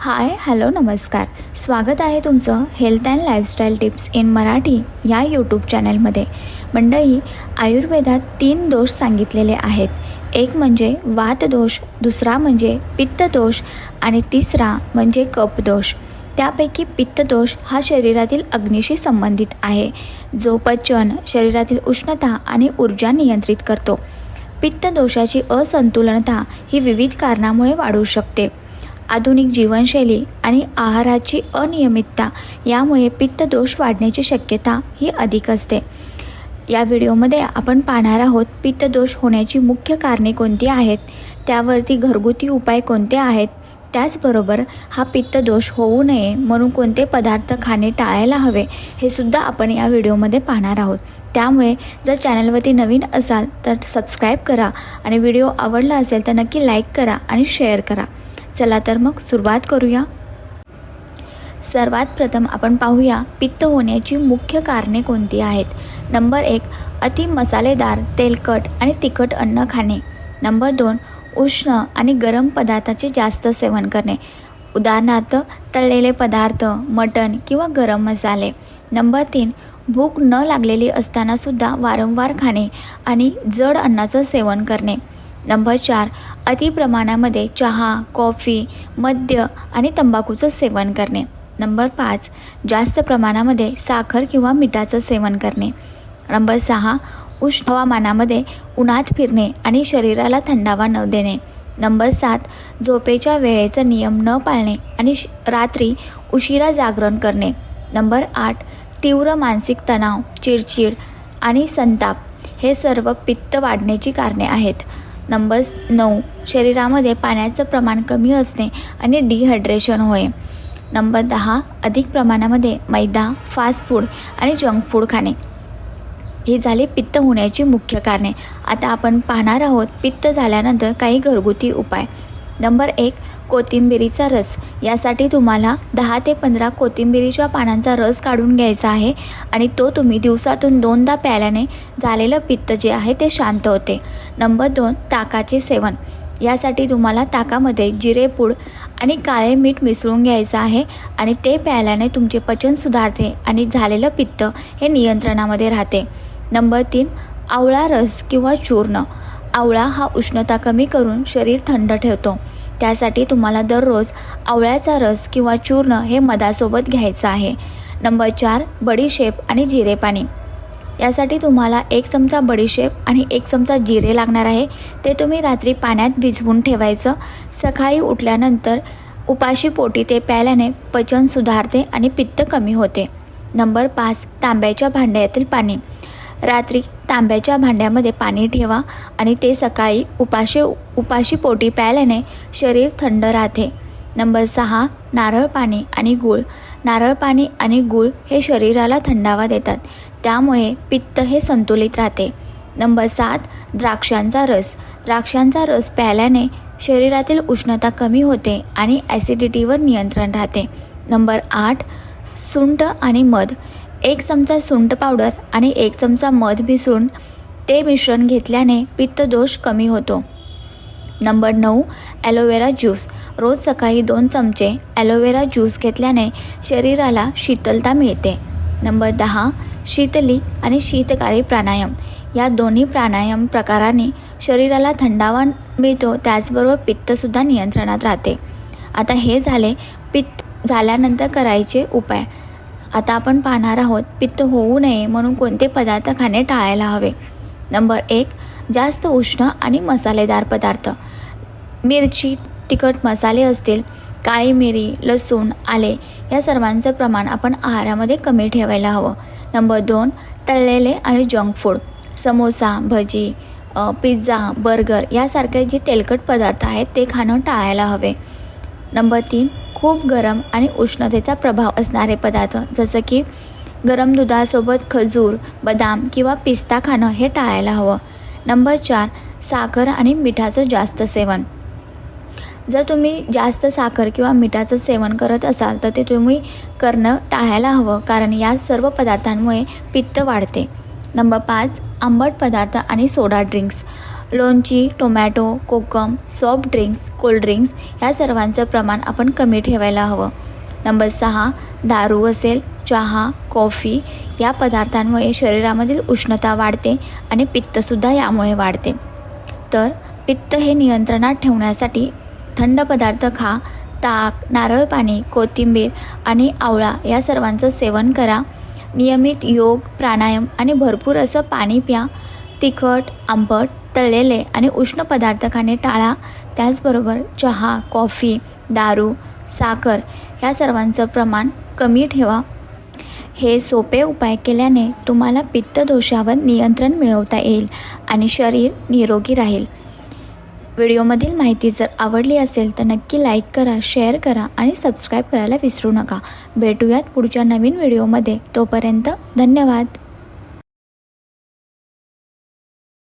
Hi hello नमस्कार. स्वागत आहे तुमचं health and lifestyle tips in Marathi या यूट्यूब चॅनलमध्ये मंडळी आयुर्वेदात तीन दोष सांगितलेले आहेत. एक म्हणजे वातदोष दुसरा म्हणजे पित्तदोष आणि तिसरा म्हणजे कपदोष त्यापैकी पित्तदोष हा शरीरातील अग्नीशी संबंधित आहे जो पचन शरीरातील उष्णता आणि ऊर्जा नियंत्रित करतो. पित्तदोषाची असंतुलनता ही विविध कारणामुळे वाढू शकते. आधुनिक जीवनशैली आणि आहाराची अनियमितता यामुळे पित्तदोष वाढण्याची शक्यता ही अधिक असते. या व्हिडिओमध्ये आपण पाहणार आहोत पित्तदोष होण्याची मुख्य कारणे कोणती आहेत? त्यावरती घरगुती उपाय कोणते आहेत? त्याचबरोबर हा पित्तदोष होऊ नये म्हणून कोणते पदार्थ खाणे टाळायला हवे हे सुद्धा आपण या व्हिडिओमध्ये पाहणार आहोत. त्यामुळे जर चॅनलवरती नवीन असाल तर सबस्क्राईब करा आणि व्हिडिओ आवडला असेल तर नक्की लाईक करा आणि शेअर करा. चला तर मग सुरुवात करूया. सर्वात प्रथम आपण पाहूया पित्त होण्याची मुख्य कारणे कोणती आहेत? नंबर एक अति मसालेदार तेलकट आणि तिखट अन्न खाणे. नंबर दोन उष्ण आणि गरम पदार्थाचे जास्त सेवन करणे. उदाहरणार्थ तळलेले पदार्थ मटण किंवा गरम मसाले. नंबर तीन भूक न लागलेली असतानासुद्धा वारंवार खाणे आणि जड अन्नाचं सेवन करणे. नंबर चार अति प्रमाणामध्ये चहा कॉफी मद्य आणि तंबाखूचं सेवन करणे. नंबर पाच जास्त प्रमाणामध्ये साखर किंवा मिठाचं सेवन करणे. नंबर सहा उष्ण हवामानामध्ये उन्हात फिरणे आणि शरीराला थंडावा न देणे. नंबर सात झोपेच्या वेळेचं नियम न पाळणे आणि श रात्री उशिरा जागरण करणे. नंबर आठ तीव्र मानसिक तणाव चिडचिड आणि संताप हे सर्व पित्त वाढण्याची कारणे आहेत. नंबर नऊ. शरीरामध्ये पाण्याचं प्रमाण कमी असणे आणि डिहायड्रेशन होय. नंबर दहा. अधिक प्रमाणामध्ये मैदा फास्ट फूड आणि जंक फूड खाणे. ही झाली पित्त होण्याची मुख्य कारणे. आता आपण पाहणार आहोत पित्त झाल्यानंतर काही घरगुती उपाय. नंबर एक कोथिंबिरीचा रस. यासाठी तुम्हाला दहा ते पंधरा कोथिंबिरीच्या पानांचा रस काढून घ्यायचा आहे आणि तो तुम्ही दिवसातून दोनदा प्यायल्याने झालेलं पित्त जे आहे ते शांत होते. नंबर दोन ताकाचे सेवन. यासाठी तुम्हाला ताकामध्ये जिरेपूड आणि काळे मीठ मिसळून घ्यायचं आहे आणि ते प्यायल्याने तुमचे पचन सुधारते आणि झालेलं पित्त हे नियंत्रणामध्ये राहते. नंबर तीन आवळा रस किंवा चूर्ण. आवळा हा उष्णता कमी करून शरीर थंड ठेवतो. त्यासाठी तुम्हाला दररोज आवळ्याचा रस किंवा चूर्ण हे मधासोबत घ्यायचं आहे. नंबर चार बडीशेप आणि जिरे पाणी. यासाठी तुम्हाला एक चमचा बडीशेप आणि एक चमचा जिरे लागणार आहे. ते तुम्ही रात्री पाण्यात भिजवून ठेवायचं. सकाळी उठल्यानंतर उपाशी पोटी ते प्यायल्याने पचन सुधारते आणि पित्त कमी होते. नंबर पाच तांब्याच्या भांड्यातील पाणी. रात्री तांब्याच्या भांड्यामध्ये पाणी ठेवा आणि ते सकाळी उपाशी उपाशी पोटी प्यायल्याने शरीर थंड राहते. नंबर सहा नारळ पाणी आणि गूळ. नारळ पाणी आणि गूळ हे शरीराला थंडावा देतात. त्यामुळे पित्त हे संतुलित राहते. नंबर सात द्राक्षांचा रस. द्राक्षांचा रस प्यायल्याने शरीरातील उष्णता कमी होते आणि ॲसिडिटीवर नियंत्रण राहते. नंबर आठ सुंठ आणि मध. एक चमचा सुंठ पावडर आणि एक चमचा मध मिसळून ते मिश्रण घेतल्याने पित्तदोष कमी होतो. नंबर नऊ ॲलोवेरा ज्यूस. रोज सकाळी दोन चमचे ॲलोवेरा ज्यूस घेतल्याने शरीराला शीतलता मिळते. नंबर दहा शीतली आणि शीतकारी प्राणायाम. या दोन्ही प्राणायाम प्रकाराने शरीराला थंडावा मिळतो त्याचबरोबर पित्तसुद्धा नियंत्रणात राहते. आता हे झाले पित्त झाल्यानंतर करायचे उपाय. आता आपण पाहणार आहोत पित्त होऊ नये म्हणून कोणते पदार्थ खाणे टाळायला हवे. नंबर एक जास्त उष्ण आणि मसालेदार पदार्थ. मिरची तिखट मसाले असतील काळी मिरी लसूण आले या सर्वांचं प्रमाण आपण आहारामध्ये कमी ठेवायला हवं. नंबर दोन तळलेले आणि जंक फूड. समोसा भजी पिझ्झा बर्गर यासारखे जे तेलकट पदार्थ आहेत ते खाणं टाळायला हवे. नंबर तीन खूप गरम आणि उष्णतेचा प्रभाव असणारे पदार्थ जसं की गरम दुधासोबत खजूर बदाम किंवा पिस्ता खाणं हे टाळायला हवं. नंबर चार साखर आणि मिठाचं जास्त सेवन. जर तुम्ही जास्त साखर किंवा मिठाचं सेवन करत असाल तर ते तुम्ही करणं टाळायला हवं कारण या सर्व पदार्थांमुळे पित्त वाढते. नंबर पाच आंबट पदार्थ आणि सोडा ड्रिंक्स. लोणची टोमॅटो कोकम सॉफ्ट ड्रिंक्स कोल्ड्रिंक्स ह्या सर्वांचं प्रमाण आपण कमी ठेवायला हवं. नंबर सहा दारू असेल चहा कॉफी या पदार्थांमुळे शरीरामधील उष्णता वाढते आणि पित्तसुद्धा यामुळे वाढते. तर पित्त हे नियंत्रणात ठेवण्यासाठी थंड पदार्थ खा ताक नारळ पाणी कोथिंबीर आणि आवळा या सर्वांचं सेवन करा. नियमित योग प्राणायाम आणि भरपूर असं पाणी प्या. तिखट आंबट तळलेले आणि उष्ण पदार्थ खाणे टाळा. त्याचबरोबर चहा कॉफी दारू साखर ह्या सर्वांचं प्रमाण कमी ठेवा. हे सोपे उपाय केल्याने तुम्हाला पित्तदोषावर नियंत्रण मिळवता येईल आणि शरीर निरोगी राहील. व्हिडिओमधील माहिती जर आवडली असेल तर नक्की लाईक करा शेअर करा आणि सबस्क्राईब करायला विसरू नका. भेटूयात पुढच्या नवीन व्हिडिओमध्ये. तोपर्यंत धन्यवाद.